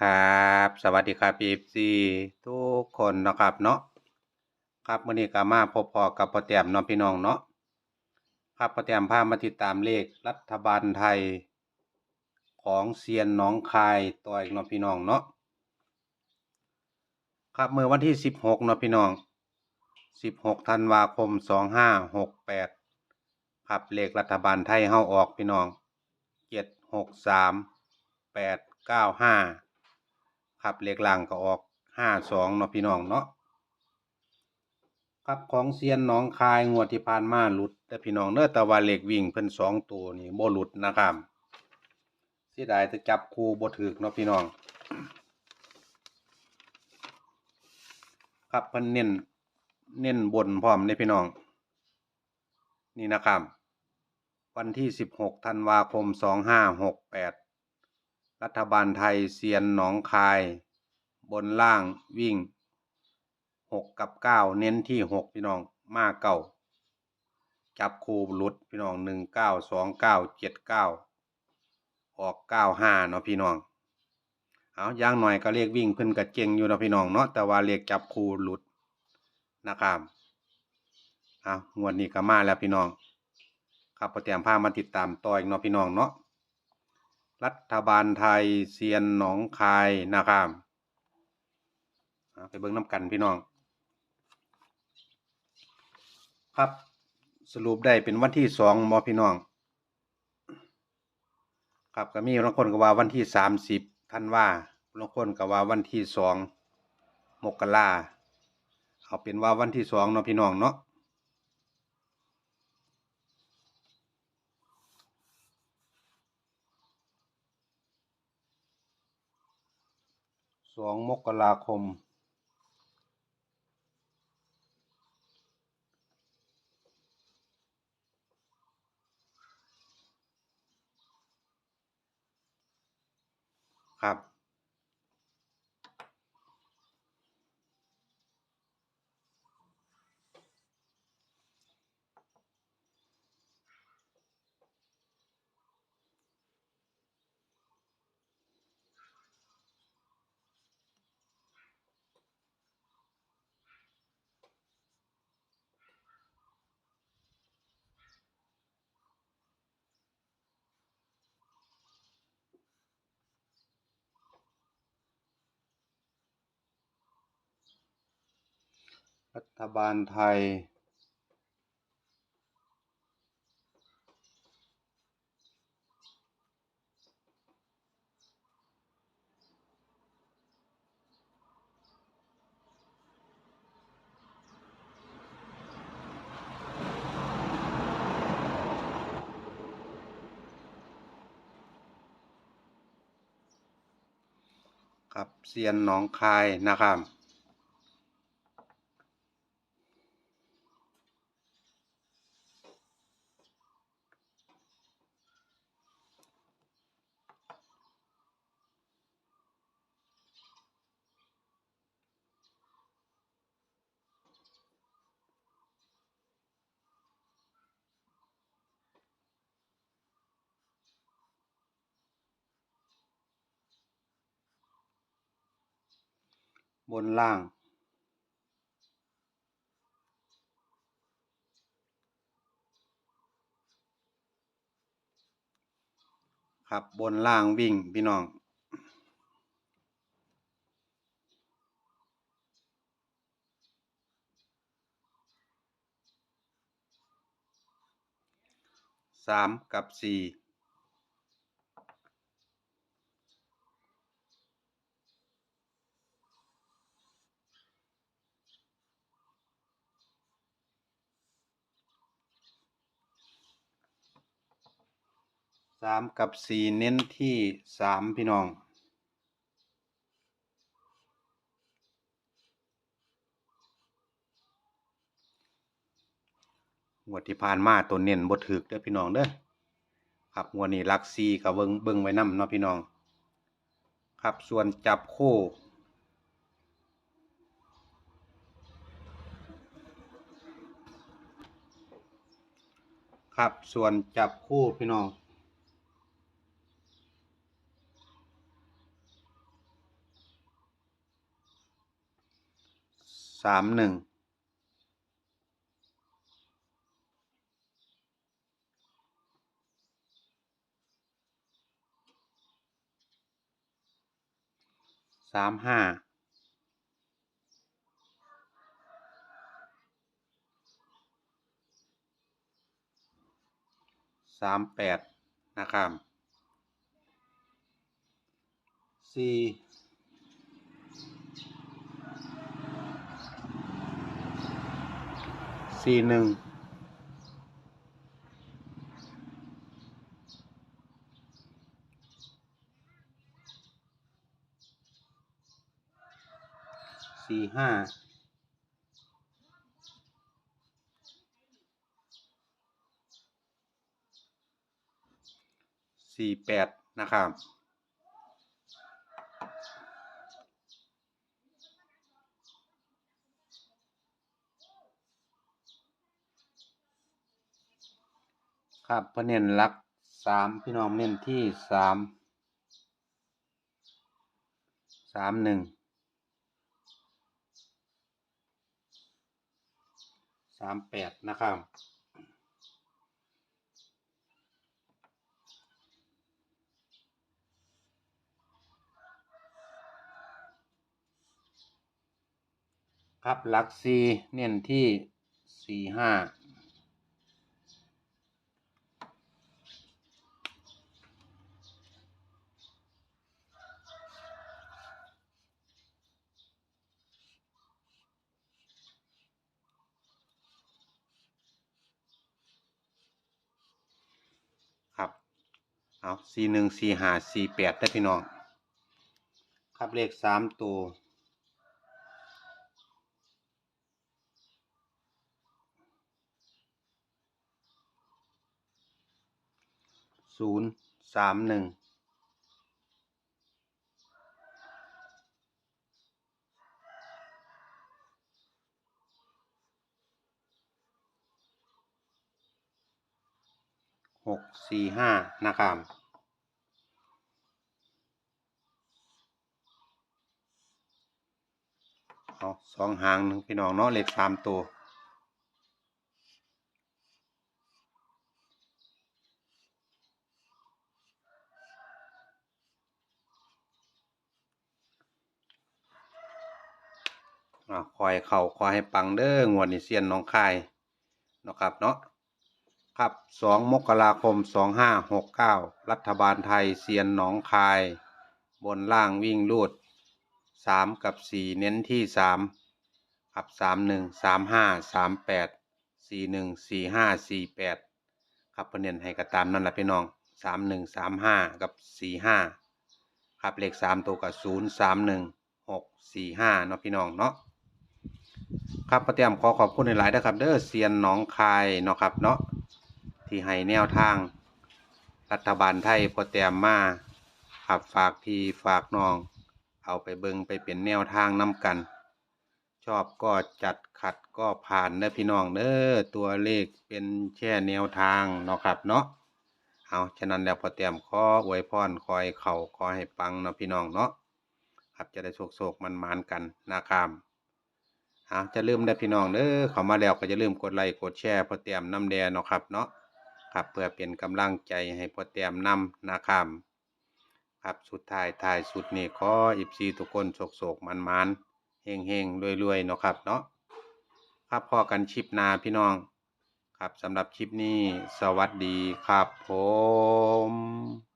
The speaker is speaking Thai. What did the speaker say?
ครับ สวัสดีครับ FC ทุกคนนะครับเนาะครับมื้อนี้ก็มาพบพอกับพ่อแต้มเนาะพี่น้องเนาะครับพ่อแต้มพามาติดตามเลขรัฐบาลไทย ของเซียนหนองคายต่ออีกเนาะพี่น้องเนาะครับเมื่อวันที่16เนาะพี่น้อง16ธันวาคม2568ครับเลขรัฐบาลไทยเฮาออกพี่น้อง763 895 ครับเลขล่างก็ออก52เนาะพี่น้องเนาะครับของเซียนหนองคายงวดที่ผ่านมาหลุด แต่พี่น้องเด้อแต่ว่าเหลขวิ่งเพิ่นสองตัวนี่บ่หลุดนะครับเสียดายแต่จับคู่บ่ถูกเนาะพี่น้อง ครับเพิ่นเน้นเน้นบนพร้อมเด้พี่น้อง นี่นะครับ วันที่16ธันวาคม2568 รัฐบาลไทยเซียนหนองคาย บนล่างวิ่ง6กับ9เน้นที่6พี่น้องมาเก่า จับคูหลุดพี่น้อง1 9 2 9 7 9ออก95เนาะพี่น้อง เอาย่างหน่อยก็เรียกวิ่งเพิ่นก็เก่งอยู่เนาะพี่น้องเนาะแต่ว่าเรียกจับคูหลุดนะครับเอางวดนี้ก็มาแล้วพี่น้อง ครับพอเตรียมพามาติดตามต่ออีกเนาะพี่น้องเนาะ รัฐบาลไทยเซียนหนองคายนะครับไปเบิ่งน้ำกันพี่น้อง ครับสรุปได้เป็นวันที่สองมอพี่น้อง ครับก็มีบางคนก็ว่าวันที่สามสิบท่านว่าบางคนก็ว่าวันที่สองมกราเอาเป็นว่าวันที่สองเนาะพี่น้องเนาะ สองมกราคม รัฐบาลไทยครับเซียนหนองคายนะครับ บนล่าง ครับบนล่างวิ่งพี่น้อง สามกับสี่ สามกับสี่เน้นที่สามพี่น้อง งวดที่ผ่านมาตัวเน้นบ่ถึกเด้อพี่น้องเด้อครับงวดนี้ลักซีกับเบิงเบิงไว้นำเนาะพี่น้อง ครับส่วนจับคู่ครับ ส่วนจับคู่พี่น้อง สามหนึ่งสามห้าสามแปดนะครับสี่ สี่หนึ่งสี่ห้าสี่แปดนะครับ ครับเพระเน้นลักสามพี่น้องเน้นที่สามสามหนึ่งสามแปดนะครับครับหลักสี่เน้นที่สี่ห้า เอาสี่หนึ่งสี่ห้าสี่แปดได้พี่น้อง ครับเลขสามตัวศูนย์สามหนึ่งห กสี่ห้านะครับเอาสองหางหนึ่งพี่น้องเนาะเลขสามตัวอ่าคอยเข่าคอยให้ปังเด้องวดนี้เซียนน้องคายเนาะครับเนาะ ครับสองมกราคมสองห้าหกเก้ารัฐบาลไทยเซียนหนองคาย บนล่างวิ่งลูดสามกับสี่เน้นที่สามครับสามหนึ่งสามห้าสามแปดสี่หนึ่งสี่ห้าสี่แปดครับประเด็นให้กระตามนั่นแหละพี่น้องสามหนึ่งสามห้ากับสี่ห้าครับเลขสามตัวกับศูนย์สามหนึ่งหกสี่ห้าเนาะพี่น้องเนาะครับประเตรียมขอขอบคุณหลายๆนะครับ เด้อเซียนหนองคายเนาะครับเนาะ ที่ให้แนวทาง รัฐบาลไทยพอเตรียมมาครับฝากพี่ฝากน้อง เอาไปเบิงไปเป็นแนวทางนํกัน ชอบก็จัดขัดก็ผ่านเด้อพี่น้องเด้อตัวเลขเป็นแค่แนวทางเนาะครับเนาะเอาฉะนั้นแล้วพอเตรียมขออวยพรคอยเข่าขอยให้ปังเนาะพี่น้องเนาะครับจะได้โศกๆมันมานกันนะครับเอาจะลืมได้อพี่น้องเด้อเข้ามาแล้วก็จะลืมกดไลค์กดแชร์พอเตรียมน้ำแดงเนาะครับเนาะ ครับเพื่อเป็นกำลังใจให้พ่อเตรียมนำนะครับครับสุดท้ายท้ายสุดนี่ขออิบซีทุกคนโศกโศกมันมันเฮงเฮงรวยรวยเนาะครับเนาะครับพอกันชิปนาพี่น้อง ครับสำหรับชิปนี้ สวัสดีครับผม